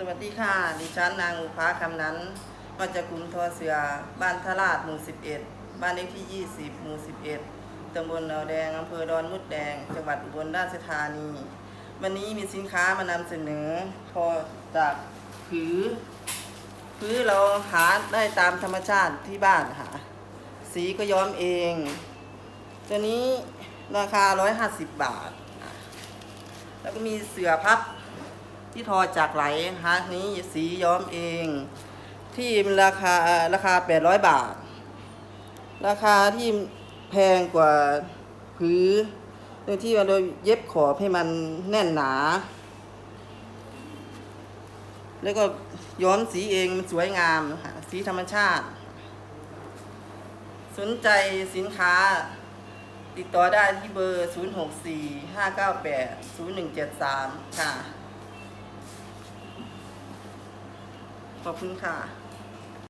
สวัสดีค่ะ ดิฉันนางอุภาคำนั้น มาจากกลุ่มทอเสือ บ้านทราดหมู่ 11 บ้านเลขที่ 20 หมู่ 11 ตำบลเหนาแดง อำเภอดอนมุดแดง จังหวัดอุบลราชธานี วันนี้มีสินค้ามานำเสนอ พอจากผือผือเราหาได้ตามธรรมชาติที่บ้านค่ะ สีก็ย้อมเอง ตัวนี้ราคา 150 บาท แล้วก็มีเสือพับ ที่ทอจากไหลฮะนี้สีย้อมเอง ที่ราคาราคา 800 บาท ราคาที่แพงกว่าผือโดยที่ว่าเย็บขอบให้มันแน่นหนา แล้วก็ย้อมสีเองมันสวยงามนะคะสีธรรมชาติ สนใจสินค้าติดต่อได้ที่เบอร์ 064 598 0173 ค่ะ ขอบคุณค่ะ